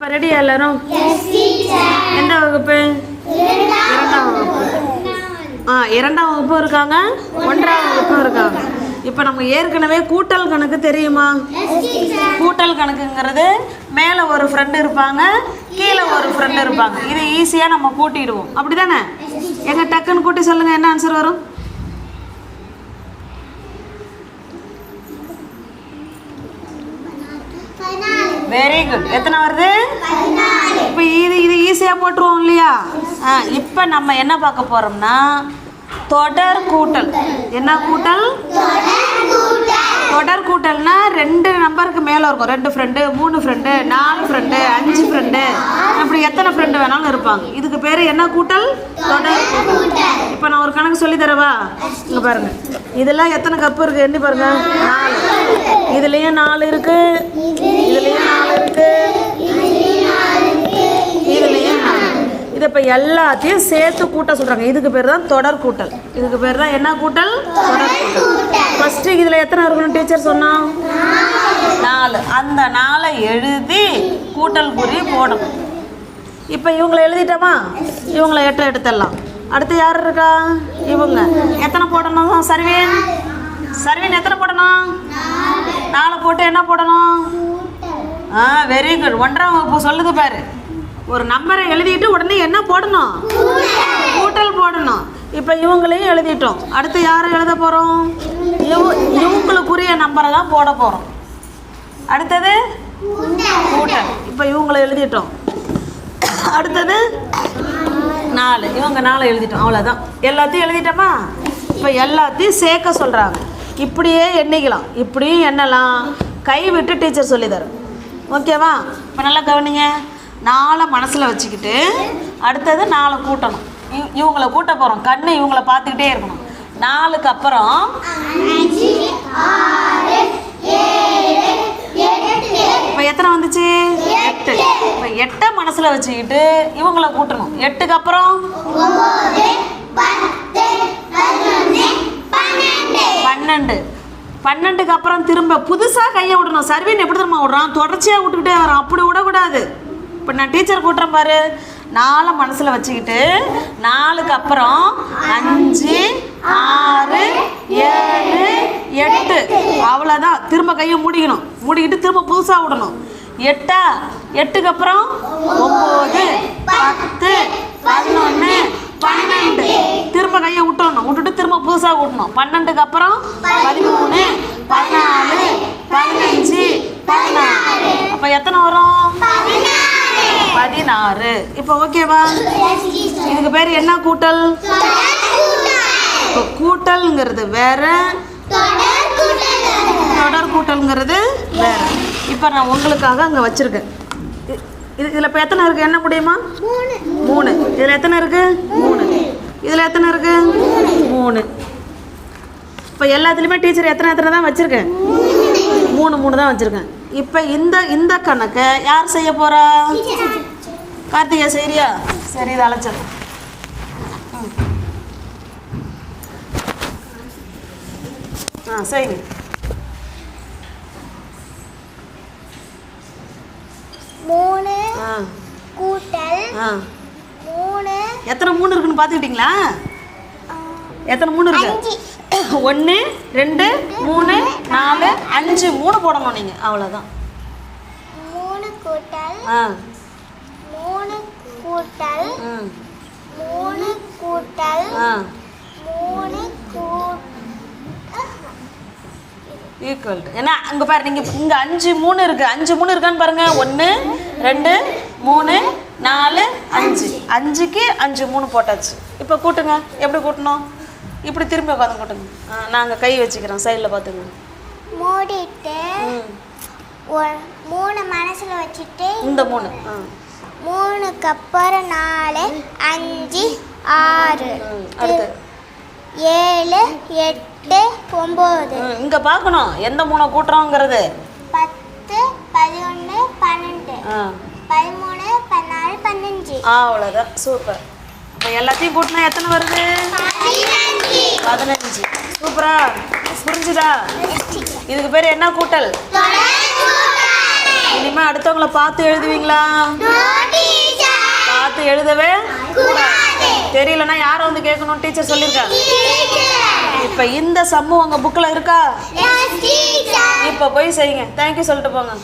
இப்போ ரெடியா எல்லாரும். எந்த வகுப்பு? இரண்டாம் வகுப்பு. ஆ இரண்டாம் வகுப்பும் இருக்காங்க. ஒன்றாம் வகுப்பும் இருக்காங்க. இப்போ நம்ம ஏற்கனவே கூட்டல் கணக்கு தெரியுமா? கூட்டல் கணக்குங்கிறது மேலே ஒரு ஃப்ரெண்டு இருப்பாங்க கீழே ஒரு ஃப்ரெண்டு இருப்பாங்க. இது ஈஸியாக நம்ம கூட்டிடுவோம். அப்படி தானே எங்கள் டக்குன்னு கூட்டி சொல்லுங்கள் என்ன ஆன்சர் வரும் வெரி குட் எத்தனை வருது இப்போ இது இது ஈஸியாக போட்டுருவோம் இல்லையா? ஆ இப்போ நம்ம என்ன பார்க்க போகிறோம்னா தொடர் கூட்டல். என்ன கூட்டல்? தொடர் கூட்டல்னா ரெண்டு நம்பருக்கு மேலே இருக்கும். ரெண்டு ஃப்ரெண்டு மூணு ஃப்ரெண்டு நாலு ஃப்ரெண்டு அஞ்சு ஃப்ரெண்டு அப்படி எத்தனை ஃப்ரெண்டு வேணாலும் இருப்பாங்க. இதுக்கு பேர் என்ன கூட்டல்? தொடர் கூட்டல். இப்போ நான் ஒரு கணக்கு சொல்லி தரவா? இங்கே பாருங்க. இதெல்லாம் எத்தனை கப்பு இருக்கு? எண்ணி பாருங்க. நாலு. இதுலேயும் நாலு இருக்குது எல்லாத்தையும் சேர்த்து கூட்ட சொல்கிறாங்க இதுக்கு பேர் தான் தொடர் கூட்டல். இதுக்கு பேர் தான் என்ன கூட்டல்? தொடர் கூட்டல். ஃபஸ்ட்டு இதில் எத்தனை இருக்கணும் டீச்சர் சொன்னோம் நாலு. அந்த நாளை எழுதி கூட்டல் குறி போடணும். இப்போ இவங்களை எழுதிட்டோமா? இவங்களை எட்டு எடுத்துடலாம். அடுத்து யார் இருக்கா? இவங்க. எத்தனை போடணும் சர்வீன்? சர்வீன் எத்தனை போடணும்? நாலு போட்டு என்ன போடணும்? ஆ வெரி குட் ஒன்றாம் வகுப்பு சொல்லுது பாரு. ஒரு நம்பரை எழுதிட்டு உடனே என்ன போடணும்? கூட்டல் போடணும். இப்போ இவங்களையும் எழுதிட்டோம். அடுத்து யாரை எழுத போகிறோம் இவ இவங்களுக்குரிய நம்பரை தான் போட போகிறோம் அடுத்தது? கூட்டல். இப்போ இவங்களை எழுதிட்டோம். அடுத்தது? நாலு. இவங்க நாலு எழுதிட்டோம். அவ்வளோதான் எல்லாத்தையும் எழுதிட்டோமா? இப்போ எல்லாத்தையும் சேர்க்க சொல்கிறாங்க இப்படியே எண்ணிக்கலாம். இப்படியும் எண்ணலாம். கை விட்டு டீச்சர் சொல்லித்தரும். ஓகேவா இப்போ நல்லா கவனிங்க. நாலை மனசில் வச்சுக்கிட்டு அடுத்தது நாளை கூட்டணும். இவ- இவங்கள கூட்ட போகிறோம் கண்ணு இவங்கள பார்த்துக்கிட்டே இருக்கணும். நாலுக்கு அப்புறம் இப்போ எத்தனை வந்துச்சு? எட்டு. இப்போ எட்டை மனசில் வச்சுக்கிட்டு இவங்கள கூட்டணும். எட்டுக்கு அப்புறம்? பன்னெண்டு. பன்னெண்டுக்கு அப்புறம் திரும்ப புதுசாக கையை விடணும். சர்வீன் எப்படி திரும்ப விடுறான்? தொடர்ச்சியாக விட்டுக்கிட்டே வரான். அப்படி விடக்கூடாது. இப்போ நான் டீச்சர் கூட்டுறேன் பாரு. நாலு மனசில் வச்சுக்கிட்டு நாலுக்கு அப்புறம் அஞ்சு ஆறு ஏழு எட்டு. அவ்வளோதான் திரும்ப கையை மூடிக்கணும். மூடிக்கிட்டு திரும்ப புதுசாக விடணும். எட்டா? எட்டுக்கு அப்புறம் ஒம்பது பத்து பதினொன்று பன்னெண்டு. திரும்ப கையை விட்டுறணும் விட்டுட்டு திரும்ப புதுசாக விடணும். பன்னெண்டுக்கு அப்புறம் பதிமூணு பதினாலு பதினஞ்சு பதினாறு. அப்போ எத்தனை வரும்? பதினாறு. இப்போ ஓகேவா இதுக்கு பேர் என்ன கூட்டல்? இப்போ கூட்டல்ங்கிறது வேற. தொடர் கூட்டல்ங்கிறது வேற. இப்போ நான் உங்களுக்காக அங்கே வச்சுருக்கேன். இது இதில் இப்போ எத்தனை இருக்குது என்ன முடியுமா? மூணு. இதில் எத்தனை இருக்குது மூணு. இதில் எத்தனை இருக்குது மூணு. இப்போ எல்லாத்துலேயுமே டீச்சர் எத்தனை எத்தனை தான் வச்சுருக்கேன்? மூணு மூணு தான் வச்சுருக்கேன். இப்போ இந்த இந்த கணக்கை யார் செய்ய போகிறா கார்த்திகா சரியா சரி இதை அழைச்சது ஆ சரிங்க மூணு கூட்டல் மூணு எத்தனை மூணு இருக்குன்னு பார்த்துக்கிட்டிங்களா? எத்தனை மூணு இருக்கு. ஒன்று ரெண்டு மூணு நாலு அஞ்சு. மூணு போடணும் நீங்கள் அவ்வளோதான் மூணு கூட்டல் ஆ. மூணு கூட்டல் ம் மூணு கூட்டல் ஆ. மூணு ஈக்குவல் ஏன்னா அங்கே பாரு நீங்கள் இங்கே அஞ்சு மூணு இருக்குது அஞ்சு மூணு இருக்கான்னு பாருங்கள் ஒன்று ரெண்டு மூணு நாலு அஞ்சு. அஞ்சுக்கு அஞ்சு மூணு போட்டாச்சு. இப்போ கூட்டுங்க. எப்படி கூட்டணும்? இப்படி திரும்பி உட்காந்து கூட்டுங்க. ஆ நாங்கள் கை வச்சுக்கிறோம். சைடில் பார்த்துங்க மூடிட்டு மூணு மனசுல வச்சுட்டு இந்த மூணு. மூணுக்கு அப்புறம் நாலு அஞ்சு ஆறு. ஏழு எட்டு ஒம்பது. இங்கே பார்க்கணும் எந்த மூணை கூட்டுறோங்கிறது. பத்து பதினொன்று பன்னெண்டு. ஆ. பதிமூணு பதினாலு பதினஞ்சு. அவ்வளோதான் சூப்பர். இப்போ எல்லாத்தையும் கூட்டினா எத்தனை வருது? பதினஞ்சு. சூப்பரா. புரிஞ்சுதா? இதுக்கு பேர் என்ன கூட்டல்? இனிமே அடுத்தவங்கள பார்த்து எழுதுவீங்களா? பார்த்து எழுதவே தெரியலன்னா யாரை வந்து கேட்கணும் டீச்சர் சொல்லியிருக்காங்க இப்போ இந்த சம்மு உங்க புக்கில் இருக்கா? இப்போ போய் செய்யுங்க. தேங்க்யூ சொல்லிட்டு போங்க.